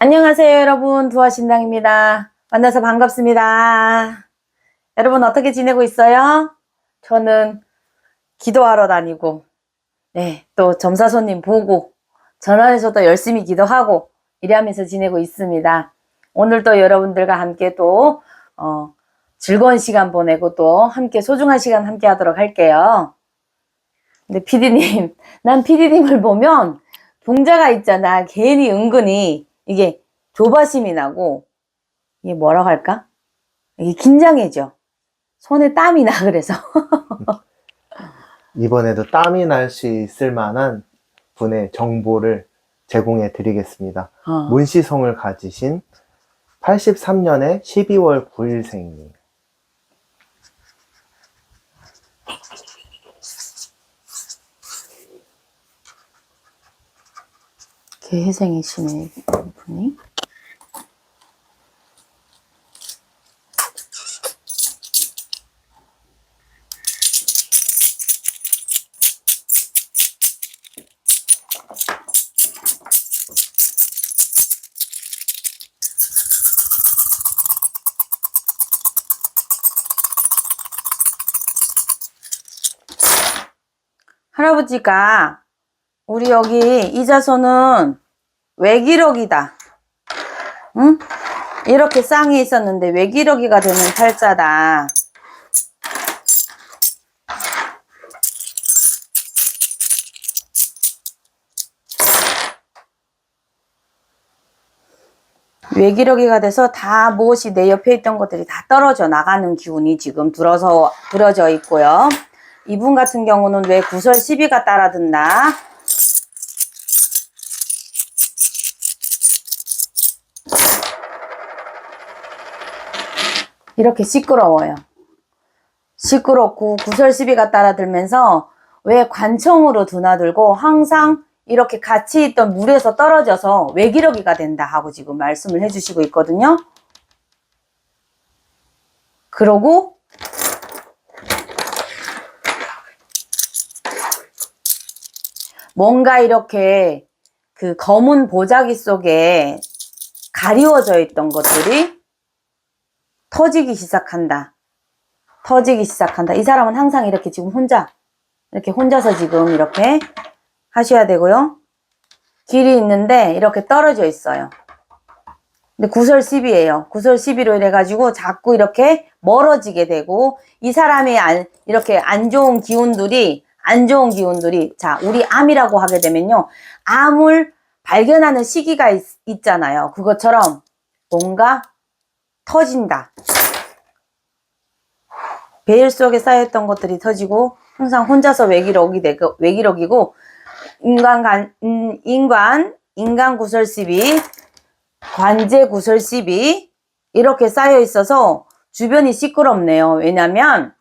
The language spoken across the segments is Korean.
안녕하세요, 여러분. 두화신당입니다. 만나서 반갑습니다. 여러분, 어떻게 지내고 있어요? 저는 기도하러 다니고, 네, 또 점사 손님 보고, 전화해서도 열심히 기도하고, 이러면서 지내고 있습니다. 오늘도 여러분들과 함께 또, 어, 즐거운 시간 보내고 또 함께 소중한 시간 함께 하도록 할게요. 근데 피디님, 난 피디님을 보면 동자가 있잖아. 괜히 은근히 이게 조바심이 나고 이게 뭐라고 할까? 이게 긴장해져. 손에 땀이 나 그래서. 이번에도 땀이 날 수 있을 만한 분의 정보를 제공해 드리겠습니다. 어. 문시성을 가지신 83년에 12월 9일생이 개회생이시네 분이. 할아버지가 우리 여기 이자손은 외기록이다. 응? 이렇게 쌍이 있었는데 외기록이가 되는 팔자다. 외기록이가 돼서 다 무엇이 내 옆에 있던 것들이 다 떨어져 나가는 기운이 지금 들어서 들어져 있고요. 이분 같은 경우는 왜 구설 시비가 따라든다. 이렇게 시끄러워요. 시끄럽고 구설 시비가 따라들면서 왜 관청으로 드나들고 항상 이렇게 같이 있던 물에서 떨어져서 외기러기가 된다 하고 지금 말씀을 해주시고 있거든요. 그러고 뭔가 이렇게 그 검은 보자기 속에 가리워져 있던 것들이 터지기 시작한다. 터지기 시작한다. 이 사람은 항상 이렇게 지금 혼자, 이렇게 혼자서 지금 이렇게 하셔야 되고요. 길이 있는데 이렇게 떨어져 있어요. 근데 구설 10이에요. 구설 12로 이래가지고 자꾸 이렇게 멀어지게 되고 이 사람의 안, 이렇게 안 좋은 기운들이 안 좋은 기운들이 자 우리 암이라고 하게 되면요 암을 발견하는 시기가 있, 있잖아요. 그것처럼 뭔가 터진다. 베일 속에 쌓였던 것들이 터지고 항상 혼자서 외기록이 되고 외기록이고 인간 간 음, 인간 인간 구설십이 관제 구설십이 이렇게 쌓여 있어서 주변이 시끄럽네요. 왜냐면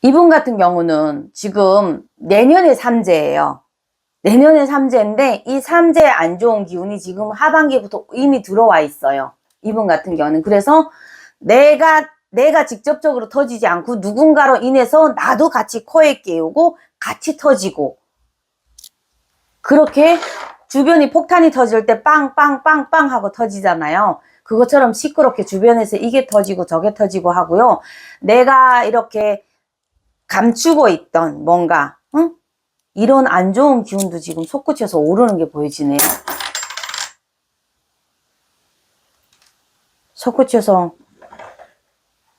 이분 같은 경우는 지금 내년에 삼재예요. 내년에 삼재인데 이 삼재의 안 좋은 기운이 지금 하반기부터 이미 들어와 있어요. 이분 같은 경우는 그래서 내가 내가 직접적으로 터지지 않고 누군가로 인해서 나도 같이 코에 깨우고 같이 터지고 그렇게 주변이 폭탄이 터질 때 빵빵빵빵 하고 터지잖아요. 그것처럼 시끄럽게 주변에서 이게 터지고 저게 터지고 하고요. 내가 이렇게 감추고 있던 뭔가 응? 이런 안 좋은 기운도 지금 솟구쳐서 오르는 게 보여지네요. 솟구쳐서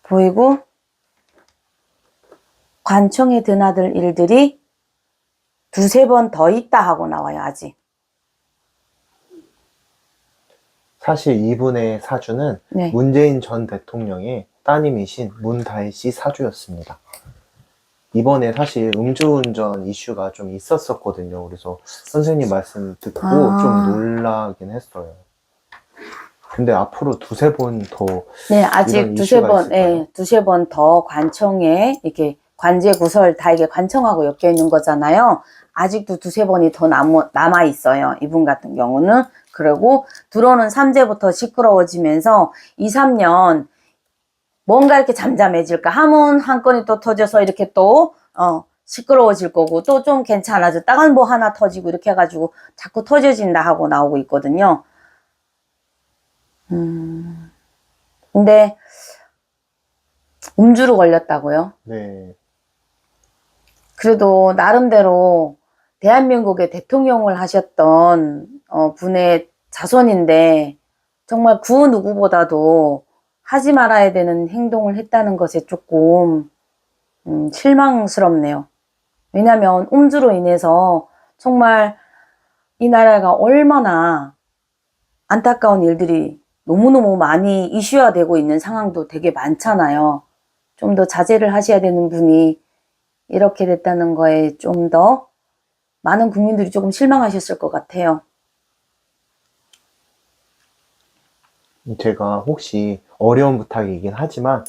보이고 관청에 드나들 일들이 두세 번 더 있다 하고 나와요, 아직. 사실 이분의 사주는 네. 문재인 전 대통령의 따님이신 문다혜 씨 사주였습니다. 이번에 사실 음주운전 이슈가 좀 있었었거든요. 그래서 선생님 말씀 듣고 아. 좀 놀라긴 했어요. 근데 앞으로 두세 번 더 네, 아직 이런 두세 번? 예, 두세 번 더 관청에 이렇게 관제 구설 다 이게 관청하고 엮여 있는 거잖아요. 아직도 두세 번이 더 남아, 남아 있어요. 이분 같은 경우는. 그리고 들어오는 삼재부터 시끄러워지면서 2, 3년 뭔가 이렇게 잠잠해질까 하면 한 건이 또 터져서 이렇게 또, 어, 시끄러워질 거고 또 좀 괜찮아졌다가 뭐 하나 터지고 이렇게 해가지고 자꾸 터져진다 하고 나오고 있거든요. 음, 근데 음주로 걸렸다고요? 네. 그래도 나름대로 대한민국의 대통령을 하셨던 어, 분의 자손인데 정말 그 누구보다도 하지 말아야 되는 행동을 했다는 것에 조금 음, 실망스럽네요. 왜냐하면 음주로 인해서 정말 이 나라가 얼마나 안타까운 일들이 너무너무 많이 이슈화되고 있는 상황도 되게 많잖아요. 좀 더 자제를 하셔야 되는 분이 이렇게 됐다는 거에 좀 더 많은 국민들이 조금 실망하셨을 것 같아요. 제가 혹시 어려운 부탁이긴 하지만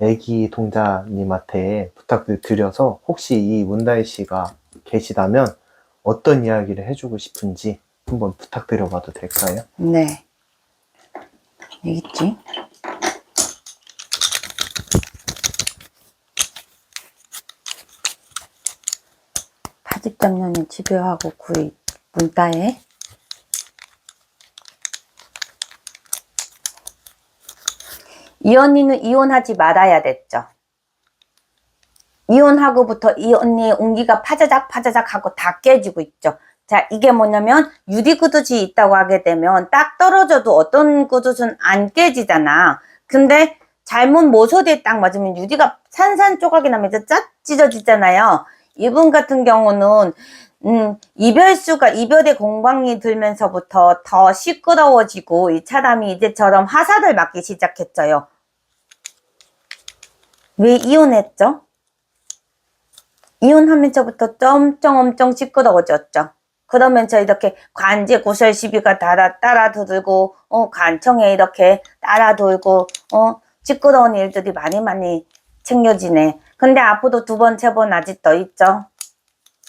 애기 동자님한테 부탁을 드려서 혹시 이 문다희 씨가 계시다면 어떤 이야기를 해주고 싶은지 한번 부탁드려봐도 될까요? 네. 여기 있지? 파집장년의 집요하고 구의 문따에 이 언니는 이혼하지 말아야 됐죠. 이혼하고부터 이 언니의 운기가 파자작 파자작 하고 다 깨지고 있죠. 자, 이게 뭐냐면 유리 구두지 있다고 하게 되면 딱 떨어져도 어떤 구두는 안 깨지잖아. 근데 잘못 모서리에 딱 맞으면 유리가 산산 조각이 나면서 쫙 찢어지잖아요. 이분 같은 경우는 음, 이별수가 이별의 공방이 들면서부터 더 시끄러워지고 이 사람이 이제처럼 화살을 맞기 시작했어요. 왜 이혼했죠? 이혼하면서부터 엄청 엄청 시끄러워졌죠. 그러면서 이렇게 관제 구설 시비가 따라 따라 들고 어 간청에 이렇게 따라 돌고 어 시끄러운 일들이 많이 많이 챙겨지네. 근데 앞으로 두 번, 세 번 아직 더 있죠.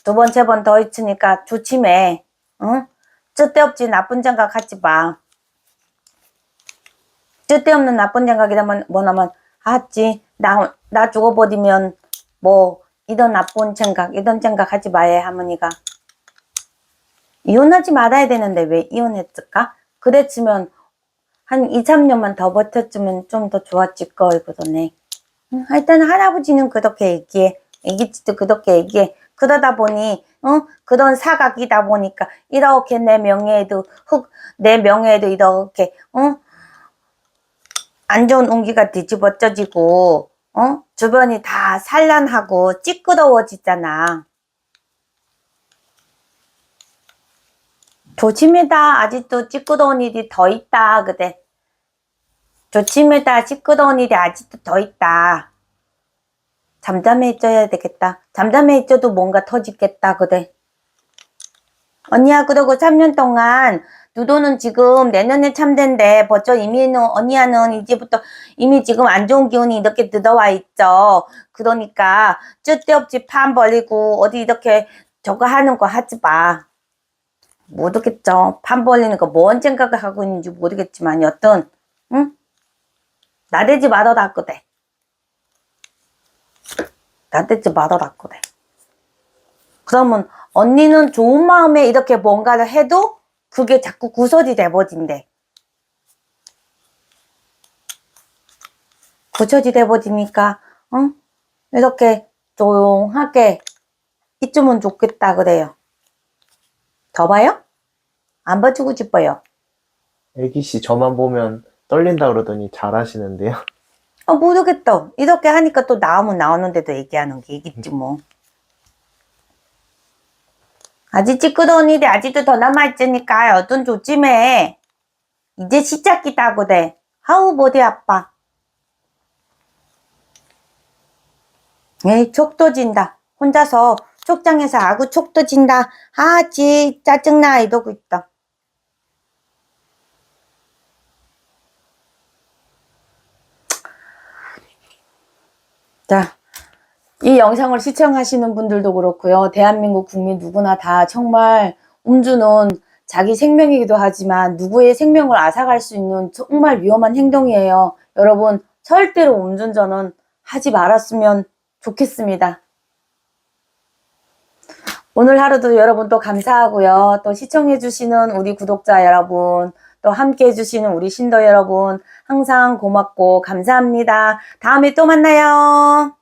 두 번, 세 번 더 있으니까 조심해. 응? 쓸데없지 나쁜 생각 하지 마. 쓸데없는 나쁜 생각이라면 뭐냐면 아지 나, 나 죽어버리면 뭐 이런 나쁜 생각 이런 생각 하지 마야 할머니가 이혼하지 말아야 되는데 왜 이혼했을까? 그랬으면 한 2, 3년만 더 버텼으면 좀 더 좋았을 거거든요. 응, 하여튼 할아버지는 그렇게 얘기해. 애기치도 그렇게 얘기해. 그러다 보니 어? 그런 사각이다 보니까 이렇게 내 명예에도 흑, 내 명예에도 이렇게 어? 안 좋은 운기가 뒤집어져지고 어? 주변이 다 산란하고 찌끄러워지잖아. 조심해다. 아직도 찌끄러운 일이 더 있다. 그래. 조심해다. 찌끄러운 일이 아직도 더 있다. 잠잠해 있어야 되겠다. 잠잠해 있어도 뭔가 터지겠다. 그래. 언니야, 그러고 3년 동안 누도는 지금 내년에 참된데 벌써 이미는 언니야는 이제부터 이미 지금 안 좋은 기운이 이렇게 들어와 있죠. 그러니까 쓸데없이 판 벌리고 어디 이렇게 저거 하는 거 하지 마. 모르겠죠. 판 벌리는 거 뭔 생각을 하고 있는지 모르겠지만 여튼 응? 나대지 말아라 그래. 나대지 말아라 그래. 그러면 언니는 좋은 마음에 이렇게 뭔가를 해도 그게 자꾸 구설이 돼버진대. 구설이 돼버지니까 응? 이렇게 조용하게 있으면 좋겠다 그래요. 더 봐요? 안 봐주고 싶어요. 애기 씨 저만 보면 떨린다 그러더니 잘하시는데요. 아, 모르겠다. 이렇게 하니까 또 나오면 나오는데도 얘기하는 게 있겠지, 뭐. 아직 찌끄러운 일이 아직도 더 남아있으니까 어떤 조심해. 이제 시작이다, 그래. 하우, 머리 아파. 에이, 촉 터진다. 혼자서 촉장에서 아구 촉 터진다. 아 지, 짜증나, 이러고 있다. 자, 이 영상을 시청하시는 분들도 그렇고요. 대한민국 국민 누구나 다 정말 음주는 자기 생명이기도 하지만 누구의 생명을 앗아갈 수 있는 정말 위험한 행동이에요. 여러분, 절대로 음주운전은 하지 말았으면 좋겠습니다. 오늘 하루도 여러분 또 감사하고요. 또 시청해주시는 우리 구독자 여러분, 또 함께 해주시는 우리 신도 여러분, 항상 고맙고 감사합니다. 다음에 또 만나요.